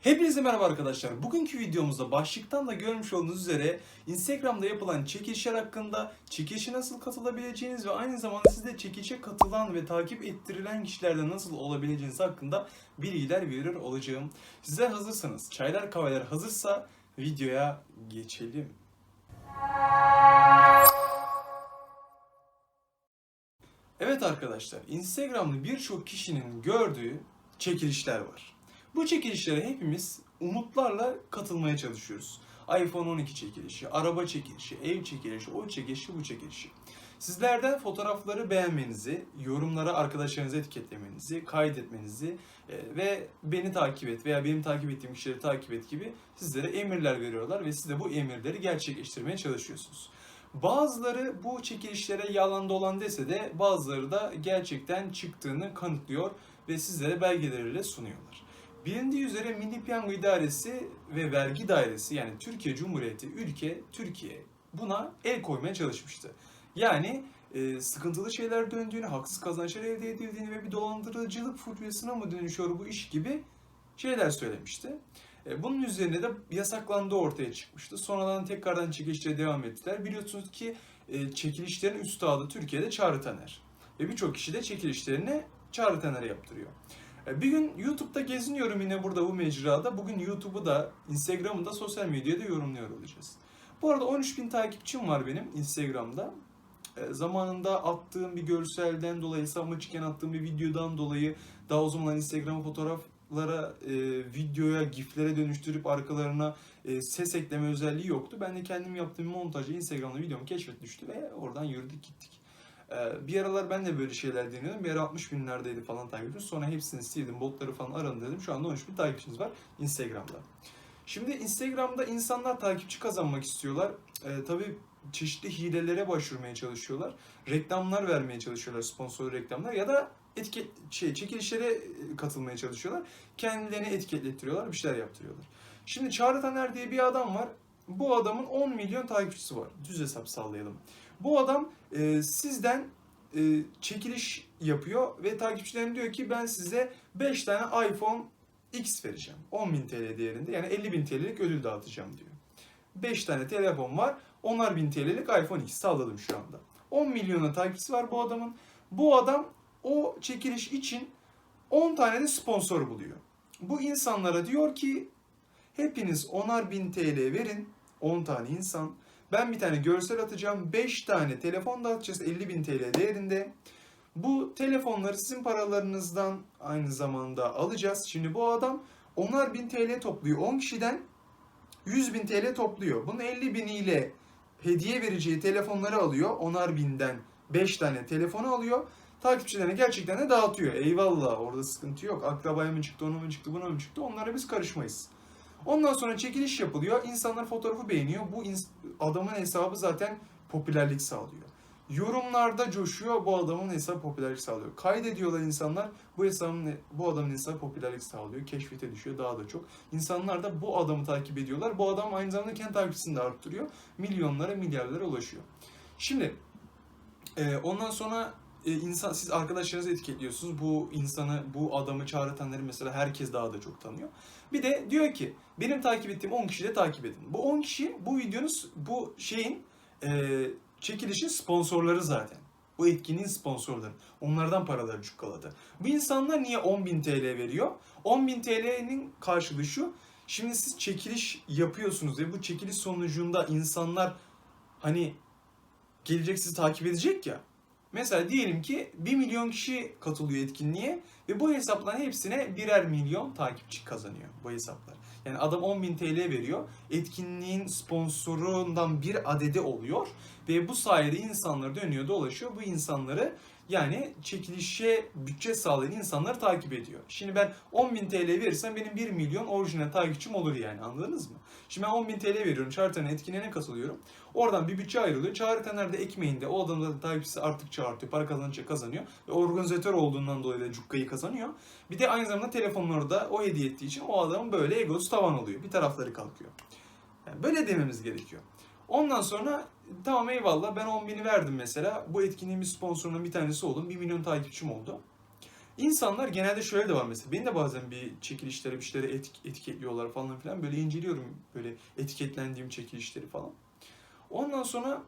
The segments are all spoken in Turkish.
Hepinize merhaba arkadaşlar. Bugünkü videomuzda başlıktan da görmüş olduğunuz üzere Instagram'da yapılan çekilişler hakkında çekilişe nasıl katılabileceğiniz ve aynı zamanda siz de çekilişe katılan ve takip ettirilen kişilerden nasıl olabileceğiniz hakkında bilgiler veriyor olacağım. Sizler hazırsanız, çaylar kahveler hazırsa videoya geçelim. Evet arkadaşlar, Instagram'da birçok kişinin gördüğü çekilişler var. Bu çekilişlere hepimiz umutlarla katılmaya çalışıyoruz. iPhone 12 çekilişi, araba çekilişi, ev çekilişi, o çekilişi, bu çekilişi. Sizlerden fotoğrafları beğenmenizi, yorumlara arkadaşlarınızı etiketlemenizi, kaydetmenizi e, ve beni takip et veya benim takip ettiğim kişileri takip et gibi sizlere emirler veriyorlar ve siz de bu emirleri gerçekleştirmeye çalışıyorsunuz. Bazıları bu çekilişlere yalan dolan dese de bazıları da gerçekten çıktığını kanıtlıyor ve sizlere belgeleriyle sunuyorlar. Bilindiği üzere Milli Piyango İdaresi ve Vergi Dairesi yani Türkiye Cumhuriyeti ülke Türkiye buna el koymaya çalışmıştı. Yani e, sıkıntılı şeyler döndüğünü, haksız kazançlar elde edildiğini ve bir dolandırıcılık furyasına mı dönüşüyor bu iş gibi şeyler söylemişti. E, bunun üzerine de yasaklandığı ortaya çıkmıştı. Sonradan tekrardan çekilişlere devam ettiler. Biliyorsunuz ki e, çekilişlerin üstadı Türkiye'de Çağrı Taner. Ve birçok kişi de çekilişlerini Çağrı Taner'e yaptırıyor. E, Bir gün YouTube'da geziniyorum yine burada bu mecrada. Bugün YouTube'u da, Instagram'ı da sosyal medyada yorumluyor olacağız. Bu arada 13.000 takipçim var benim Instagram'da. E, Zamanında attığım bir görselden dolayı, hesabıma çıkan attığım bir videodan dolayı daha o zaman Instagram fotoğraflara, e, videoya, giflere dönüştürüp arkalarına e, ses ekleme özelliği yoktu. Ben de kendim yaptığım montajı Instagram'da videomu keşfet düştü ve oradan yürüdük gittik. Ee, Bir aralar ben de böyle şeyler deniyordum. Bir ara 60 binlerdeydi falan takipçimiz. Sonra hepsini sildim, botları falan aradım dedim. Şu anda 13 bin takipçimiz var Instagram'da. Şimdi Instagram'da insanlar takipçi kazanmak istiyorlar. Ee, tabii çeşitli hilelere başvurmaya çalışıyorlar. Reklamlar vermeye çalışıyorlar, sponsor reklamlar ya da etiket şey çekilişlere e, katılmaya çalışıyorlar. Kendilerini etiketlettiriyorlar, bir şeyler yaptırıyorlar. Şimdi Çağrı Taner diye bir adam var. Bu adamın 10 milyon takipçisi var. Düz hesap sallayalım. Bu adam e, sizden e, çekiliş yapıyor ve takipçilerim diyor ki ben size 5 tane iPhone X vereceğim. 10.000 TL değerinde yani 50.000 TL'lik ödül dağıtacağım diyor. 5 tane telefon var. 10'ar bin TL'lik iPhone X salladım şu anda. 10 milyona takipçisi var bu adamın. Bu adam o çekiliş için 10 tane de sponsor buluyor. Bu insanlara diyor ki hepiniz 10'ar bin TL verin. 10 tane insan. Ben bir tane görsel atacağım. 5 tane telefon dağıtacağız 50 bin TL değerinde. Bu telefonları sizin paralarınızdan aynı zamanda alacağız. Şimdi bu adam 10'ar bin TL topluyor. 10 kişiden 100 bin TL topluyor. Bunun 50 biniyle hediye vereceği telefonları alıyor. 10'ar binden 5 tane telefonu alıyor. Takipçilerine gerçekten de dağıtıyor. Eyvallah orada sıkıntı yok. Akrabaya mı çıktı, ona mı çıktı, buna mı çıktı onlara biz karışmayız. Ondan sonra çekiliş yapılıyor. İnsanlar fotoğrafı beğeniyor. Bu adamın hesabı zaten popülerlik sağlıyor. Yorumlarda coşuyor. Bu adamın hesabı popülerlik sağlıyor. Kaydediyorlar insanlar. Bu hesabın bu adamın hesabı popülerlik sağlıyor. Keşfete düşüyor daha da çok. İnsanlar da bu adamı takip ediyorlar. Bu adam aynı zamanda kendi takipçisini de arttırıyor. Milyonlara, milyarlara ulaşıyor. Şimdi e, ondan sonra e, insan siz arkadaşlarınızı etiketliyorsunuz. Bu insanı, bu adamı çağrıtanları mesela herkes daha da çok tanıyor. Bir de diyor ki benim takip ettiğim 10 kişi de takip edin. Bu 10 kişi bu videonun bu şeyin e, çekilişin sponsorları zaten. Bu etkinliğin sponsorları. Onlardan paraları cukkaladı. Bu insanlar niye 10.000 TL veriyor? 10.000 TL'nin karşılığı şu. Şimdi siz çekiliş yapıyorsunuz ve bu çekiliş sonucunda insanlar hani gelecek sizi takip edecek ya. Mesela diyelim ki 1 milyon kişi katılıyor etkinliğe ve bu hesapların hepsine birer milyon takipçi kazanıyor bu hesaplar. Yani adam 10.000 TL veriyor. Etkinliğin sponsorundan bir adedi oluyor. Ve bu sayede insanlar dönüyor dolaşıyor. Bu insanları yani çekilişe bütçe sağlayan insanları takip ediyor. Şimdi ben 10.000 TL verirsem benim 1 milyon orijinal takipçim olur yani anladınız mı? Şimdi ben 10.000 TL veriyorum. Çağrı etkinliğine katılıyorum. Oradan bir bütçe ayrılıyor. Çağrı Taner de ekmeğinde o adamın zaten takipçisi arttıkça artıyor. Para kazanınca kazanıyor. Ve organizatör olduğundan dolayı da cukkayı kazanıyor. Bir de aynı zamanda telefonları da o hediye ettiği için o adamın böyle egosu tavan oluyor. Bir tarafları kalkıyor. Yani böyle dememiz gerekiyor. Ondan sonra tamam eyvallah ben 10 bini verdim mesela. Bu etkinliğin bir sponsorunun bir tanesi oldum. 1 milyon takipçim oldu. İnsanlar genelde şöyle de var mesela. Beni de bazen bir çekilişlere bir şeylere etik- etiketliyorlar falan filan. Böyle inceliyorum böyle etiketlendiğim çekilişleri falan. Ondan sonra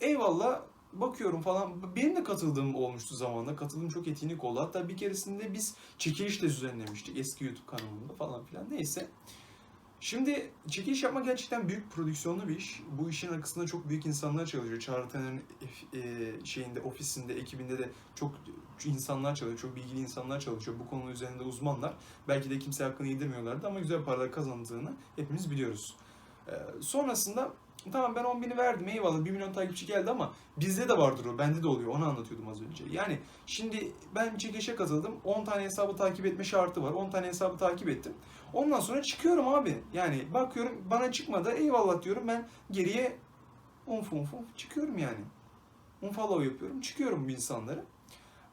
eyvallah bakıyorum falan. Benim de katıldığım olmuştu zamanında. Katıldığım çok etkinlik oldu. Hatta bir keresinde biz çekiliş de düzenlemiştik eski YouTube kanalımda falan filan. Neyse. Şimdi çekiliş yapmak gerçekten büyük prodüksiyonlu bir iş. Bu işin arkasında çok büyük insanlar çalışıyor. Çağrı e, şeyinde, ofisinde, ekibinde de çok insanlar çalışıyor. Çok bilgili insanlar çalışıyor. Bu konu üzerinde uzmanlar. Belki de kimse hakkını yedirmiyorlardı ama güzel paralar kazandığını hepimiz biliyoruz. Ee, sonrasında tamam ben 10 bini verdim eyvallah 1 milyon takipçi geldi ama bizde de vardır o. Bende de oluyor. Onu anlatıyordum az önce. Yani şimdi ben bir çekilişe katıldım. 10 tane hesabı takip etme şartı var. 10 tane hesabı takip ettim. Ondan sonra çıkıyorum abi. Yani bakıyorum bana çıkmadı. Eyvallah diyorum ben geriye umf umf umf çıkıyorum yani. Unfollow yapıyorum. Çıkıyorum bu insanları.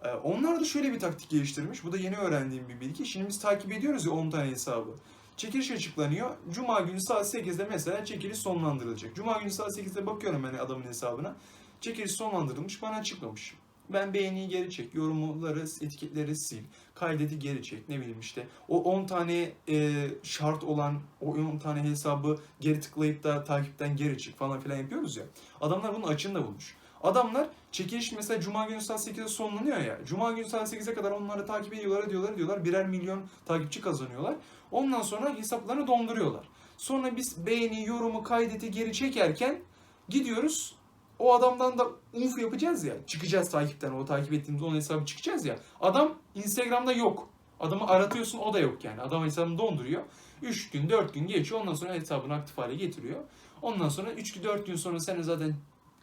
Ee, onlar da şöyle bir taktik geliştirmiş. Bu da yeni öğrendiğim bir bilgi. Şimdi biz takip ediyoruz ya 10 tane hesabı. Çekiliş açıklanıyor. Cuma günü saat 8'de mesela çekiliş sonlandırılacak. Cuma günü saat 8'de bakıyorum ben adamın hesabına. Çekiliş sonlandırılmış bana çıkmamış. Ben beğeniyi geri çek, yorumları, etiketleri sil, kaydeti geri çek, ne bileyim işte. O 10 tane e, şart olan o 10 tane hesabı geri tıklayıp da takipten geri çık falan filan yapıyoruz ya. Adamlar bunun açığını da bulmuş. Adamlar çekiliş mesela Cuma günü saat 8'de sonlanıyor ya. Cuma günü saat 8'e kadar onları takip ediyorlar, ediyorlar, ediyorlar. Birer milyon takipçi kazanıyorlar. Ondan sonra hesaplarını donduruyorlar. Sonra biz beğeni, yorumu, kaydeti geri çekerken gidiyoruz. O adamdan da umf yapacağız ya. Çıkacağız takipten. O takip ettiğimiz onun hesabı çıkacağız ya. Adam Instagram'da yok. Adamı aratıyorsun o da yok yani. Adam hesabını donduruyor. 3 gün 4 gün geçiyor. Ondan sonra hesabını aktif hale getiriyor. Ondan sonra 3 4 gün sonra sen zaten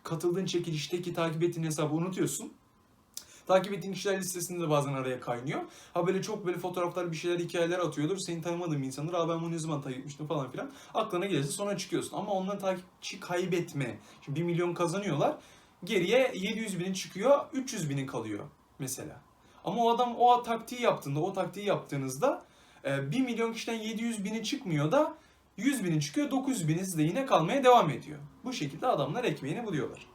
katıldığın çekilişteki takip ettiğin hesabı unutuyorsun. Takip ettiğin kişiler listesinde de bazen araya kaynıyor. Ha böyle çok böyle fotoğraflar, bir şeyler, hikayeler atıyordur. Seni tanımadığın bir insandır. Aa ben bunu ne zaman takip etmiştim falan filan. Aklına gelirse sonra çıkıyorsun. Ama onların takipçi kaybetme. Şimdi 1 milyon kazanıyorlar. Geriye 700 binin çıkıyor, 300 binin kalıyor mesela. Ama o adam o taktiği yaptığında, o taktiği yaptığınızda 1 milyon kişiden 700 bini çıkmıyor da 100 bini çıkıyor, 900 bini sizde yine kalmaya devam ediyor. Bu şekilde adamlar ekmeğini buluyorlar.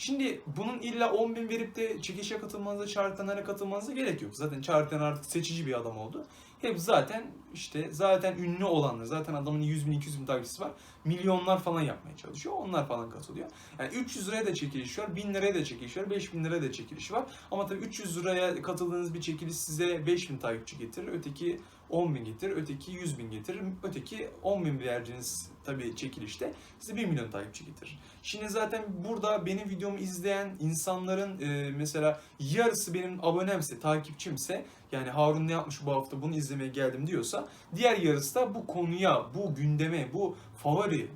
Şimdi bunun illa 10 bin verip de çekişe katılmanıza, Çağrı Taner'e katılmanıza gerek yok. Zaten Çağrı Taner artık seçici bir adam oldu. Hep zaten işte zaten ünlü olanlar, zaten adamın 100 bin, 200 bin takipçisi var. Milyonlar falan yapmaya çalışıyor. Onlar falan katılıyor. Yani 300 liraya da çekiliş var, 1000 liraya da çekiliş var, 5000 liraya da çekiliş var. Ama tabii 300 liraya katıldığınız bir çekiliş size 5000 takipçi getirir. Öteki 10 bin getirir, öteki 100 bin getirir, öteki 10 bin verdiğiniz tabii çekilişte size 1 milyon takipçi getirir. Şimdi zaten burada benim videomu izleyen insanların e, mesela yarısı benim abonemse, takipçimse yani Harun ne yapmış bu hafta bunu izlemeye geldim diyorsa diğer yarısı da bu konuya, bu gündeme, bu favori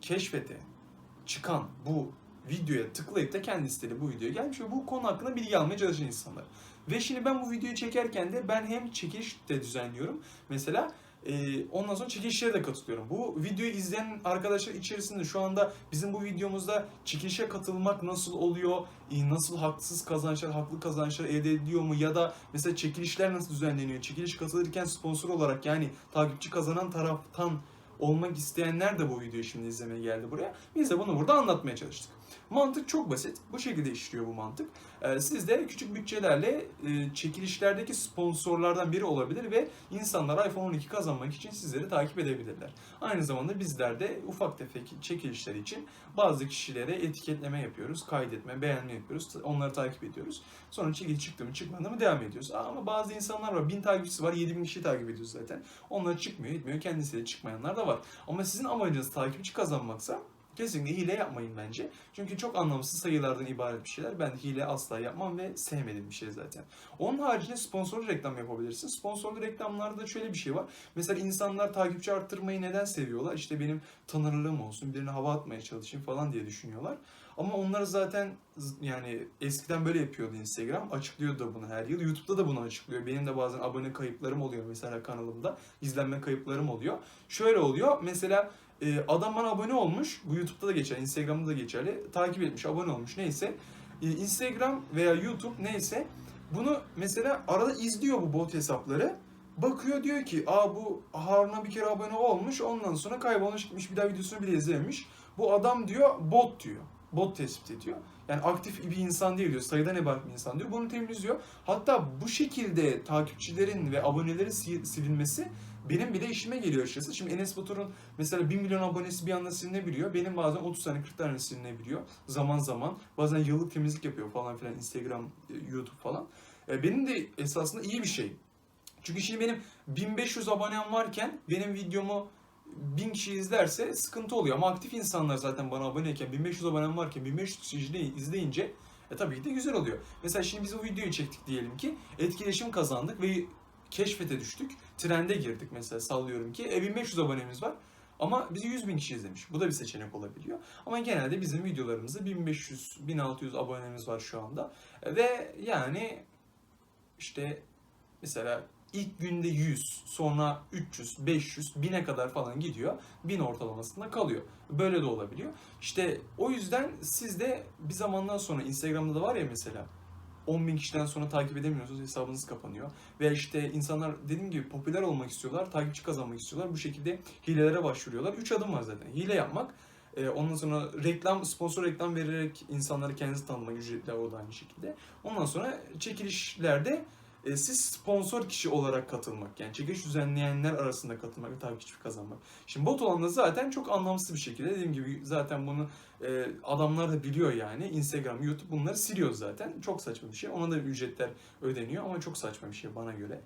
keşfete çıkan bu videoya tıklayıp da kendi istediği bu videoya gelmiş ve bu konu hakkında bilgi almaya çalışan insanlar. Ve şimdi ben bu videoyu çekerken de ben hem çekiliş de düzenliyorum. Mesela e, ondan sonra çekilişlere de katılıyorum. Bu videoyu izleyen arkadaşlar içerisinde şu anda bizim bu videomuzda çekilişe katılmak nasıl oluyor? e, Nasıl haksız kazançlar, haklı kazançlar elde ediliyor mu? Ya da mesela çekilişler nasıl düzenleniyor? Çekiliş katılırken sponsor olarak yani takipçi kazanan taraftan olmak isteyenler de bu videoyu şimdi izlemeye geldi buraya. Biz de bunu burada anlatmaya çalıştık. Mantık çok basit. Bu şekilde işliyor bu mantık. Ee, siz de küçük bütçelerle e, çekilişlerdeki sponsorlardan biri olabilir ve insanlar iPhone 12 kazanmak için sizleri takip edebilirler. Aynı zamanda bizler de ufak tefek çekilişler için bazı kişilere etiketleme yapıyoruz, kaydetme, beğenme yapıyoruz. Onları takip ediyoruz. Sonra çekiliş çıktı mı çıkmadı mı devam ediyoruz. Ama bazı insanlar var, 1000 takipçisi var, 7000 kişi takip ediyoruz zaten. Onlar çıkmıyor, etmiyor. Kendisiyle çıkmayanlar da var. Ama sizin amacınız takipçi kazanmaksa Kesinlikle hile yapmayın bence. Çünkü çok anlamsız sayılardan ibaret bir şeyler. Ben hile asla yapmam ve sevmediğim bir şey zaten. Onun haricinde sponsorlu reklam yapabilirsin. Sponsorlu reklamlarda şöyle bir şey var. Mesela insanlar takipçi arttırmayı neden seviyorlar? İşte benim tanırlığım olsun, birine hava atmaya çalışayım falan diye düşünüyorlar. Ama onları zaten yani eskiden böyle yapıyordu Instagram. Açıklıyordu da bunu her yıl. YouTube'da da bunu açıklıyor. Benim de bazen abone kayıplarım oluyor mesela kanalımda. izlenme kayıplarım oluyor. Şöyle oluyor. Mesela e, adam bana abone olmuş. Bu YouTube'da da geçerli, Instagram'da da geçerli. Takip etmiş, abone olmuş neyse. E, Instagram veya YouTube neyse bunu mesela arada izliyor bu bot hesapları. Bakıyor diyor ki aa bu Harun'a bir kere abone olmuş ondan sonra kaybolmuş gitmiş bir daha videosunu bile izlememiş. Bu adam diyor bot diyor. bot tespit ediyor. Yani aktif bir insan değil diyor. Sayıdan ibaret bir insan diyor. Bunu temizliyor. Hatta bu şekilde takipçilerin ve abonelerin sil- silinmesi benim bile işime geliyor açıkçası. Şimdi Enes Batur'un mesela 1 milyon abonesi bir anda silinebiliyor. Benim bazen 30 tane 40 tane silinebiliyor. Zaman zaman. Bazen yıllık temizlik yapıyor falan filan. Instagram, e, YouTube falan. E, Benim de esasında iyi bir şey. Çünkü şimdi benim 1500 abonem varken benim videomu 1000 kişi izlerse sıkıntı oluyor. Ama aktif insanlar zaten bana aboneyken 1500 abonem varken 1500 kişi izley- izleyince e tabii ki de güzel oluyor. Mesela şimdi biz bu videoyu çektik diyelim ki etkileşim kazandık ve keşfete düştük. Trende girdik mesela sallıyorum ki. E 1500 abonemiz var. Ama bizi 100 bin kişi izlemiş. Bu da bir seçenek olabiliyor. Ama genelde bizim videolarımızda 1500-1600 abonemiz var şu anda. Ve yani işte mesela ilk günde 100, sonra 300, 500, 1000'e kadar falan gidiyor. 1000 ortalamasında kalıyor. Böyle de olabiliyor. İşte o yüzden siz de bir zamandan sonra Instagram'da da var ya mesela 10 bin kişiden sonra takip edemiyorsunuz hesabınız kapanıyor. Veya işte insanlar dediğim gibi popüler olmak istiyorlar, takipçi kazanmak istiyorlar. Bu şekilde hilelere başvuruyorlar. 3 adım var zaten. Hile yapmak, e, ondan sonra reklam, sponsor reklam vererek insanları kendinizi tanıtmak, ücretler o da aynı şekilde. Ondan sonra çekilişlerde e, siz sponsor kişi olarak katılmak. Yani çekiliş düzenleyenler arasında katılmak ve takipçi kazanmak. Şimdi bot olan da zaten çok anlamsız bir şekilde dediğim gibi zaten bunu e, adamlar da biliyor yani. Instagram, YouTube bunları siliyor zaten. Çok saçma bir şey. Ona da ücretler ödeniyor ama çok saçma bir şey bana göre.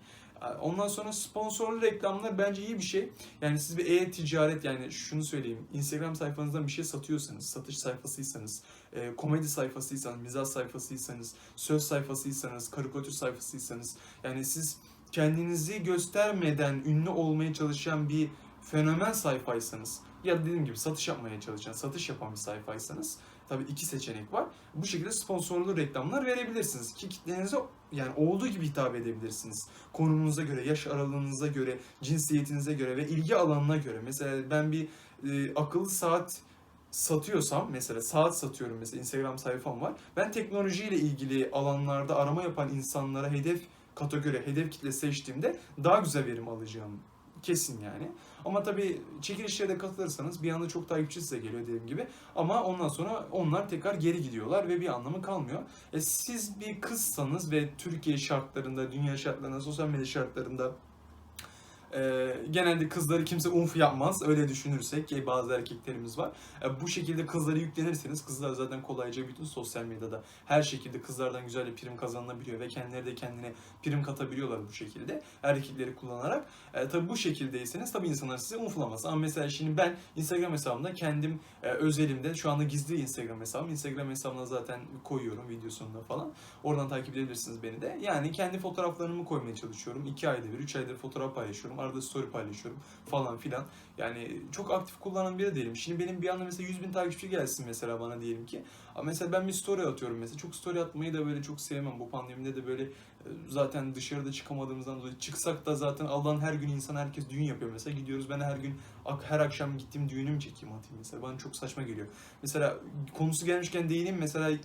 Ondan sonra sponsorlu reklamlar bence iyi bir şey. Yani siz bir e-ticaret yani şunu söyleyeyim. Instagram sayfanızdan bir şey satıyorsanız, satış sayfasıysanız, e, komedi sayfasıysanız, mizah sayfasıysanız, söz sayfasıysanız, karikatür sayfasıysanız yani siz kendinizi göstermeden ünlü olmaya çalışan bir fenomen sayfaysanız ya dediğim gibi satış yapmaya çalışan, satış yapan bir sayfaysanız tabii iki seçenek var. Bu şekilde sponsorlu reklamlar verebilirsiniz ki kitlenize yani olduğu gibi hitap edebilirsiniz. Konumunuza göre, yaş aralığınıza göre, cinsiyetinize göre ve ilgi alanına göre. Mesela ben bir e, akıllı saat satıyorsam mesela saat satıyorum mesela Instagram sayfam var. Ben teknolojiyle ilgili alanlarda arama yapan insanlara hedef kategori, hedef kitle seçtiğimde daha güzel verim alacağım. Kesin yani. Ama tabii çekilişlere de katılırsanız bir anda çok takipçi size geliyor dediğim gibi. Ama ondan sonra onlar tekrar geri gidiyorlar ve bir anlamı kalmıyor. E siz bir kızsanız ve Türkiye şartlarında, dünya şartlarında, sosyal medya şartlarında e, genelde kızları kimse umf yapmaz. Öyle düşünürsek ki bazı erkeklerimiz var. E, bu şekilde kızlara yüklenirseniz kızlar zaten kolayca bütün sosyal medyada her şekilde kızlardan güzel bir prim kazanılabiliyor ve kendileri de kendine prim katabiliyorlar bu şekilde erkekleri kullanarak. E, tabii bu şekildeyseniz tabii insanlar size umflamaz. Ama mesela şimdi ben Instagram hesabımda kendim e, özelimde şu anda gizli Instagram hesabım. Instagram hesabına zaten koyuyorum video sonunda falan. Oradan takip edebilirsiniz beni de. Yani kendi fotoğraflarımı koymaya çalışıyorum. 2 ayda bir, 3 ayda bir fotoğraf paylaşıyorum. Arada story paylaşıyorum falan filan. Yani çok aktif kullanan biri değilim. Şimdi benim bir anda mesela 100 bin takipçi gelsin mesela bana diyelim ki. Mesela ben bir story atıyorum mesela. Çok story atmayı da böyle çok sevmem. Bu pandemide de böyle e, zaten dışarıda çıkamadığımızdan dolayı çıksak da zaten Allah'ın her gün insan herkes düğün yapıyor mesela. Gidiyoruz ben her gün her akşam gittiğim düğünümü çekeyim atayım mesela. Bana çok saçma geliyor. Mesela konusu gelmişken değineyim mesela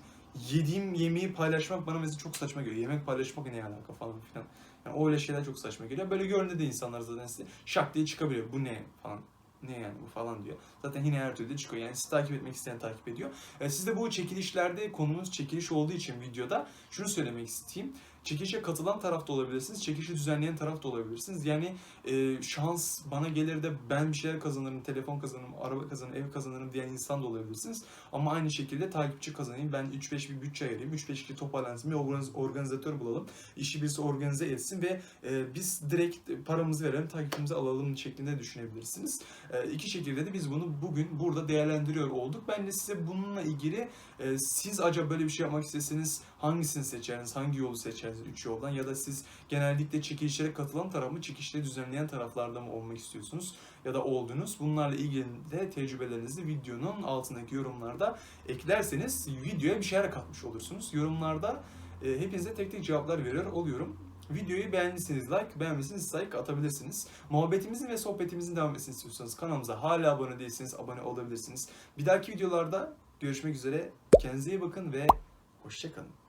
yediğim yemeği paylaşmak bana mesela çok saçma geliyor. Yemek paylaşmak ne alaka falan filan. Yani öyle şeyler çok saçma geliyor. Böyle gördüğünde de insanlar zaten size şak diye çıkabiliyor. Bu ne falan. Ne yani bu falan diyor. Zaten yine her türlü de çıkıyor. Yani sizi takip etmek isteyen takip ediyor. E, siz de bu çekilişlerde konumuz çekiliş olduğu için videoda şunu söylemek isteyeyim. Çekilişe katılan tarafta olabilirsiniz. Çekilişi düzenleyen tarafta olabilirsiniz. Yani e, şans bana gelir de ben bir şeyler kazanırım, telefon kazanırım, araba kazanırım, ev kazanırım diyen insan da olabilirsiniz. Ama aynı şekilde takipçi kazanayım. Ben 3-5 bir bütçe ayırayım. 3-5 kişi toparlansın. Bir organiz- organizatör bulalım. İşi birisi organize etsin ve e, biz direkt paramızı verelim, takipçimizi alalım şeklinde düşünebilirsiniz. E, iki şekilde de biz bunu bugün burada değerlendiriyor olduk. Ben de size bununla ilgili e, siz acaba böyle bir şey yapmak isteseniz hangisini seçerdiniz, hangi yolu seçerdiniz üç yoldan ya da siz genellikle çekilişlere katılan taraf mı, çekilişleri düzenleyen taraflarda mı olmak istiyorsunuz ya da oldunuz? Bunlarla ilgili de tecrübelerinizi videonun altındaki yorumlarda eklerseniz videoya bir şeyler katmış olursunuz. Yorumlarda e, hepinize tek tek cevaplar veriyor oluyorum. Videoyu beğendiyseniz like, beğenmediyseniz dislike atabilirsiniz. Muhabbetimizin ve sohbetimizin devam etmesini istiyorsanız kanalımıza hala abone değilseniz abone olabilirsiniz. Bir dahaki videolarda görüşmek üzere. Kendinize iyi bakın ve hoşçakalın.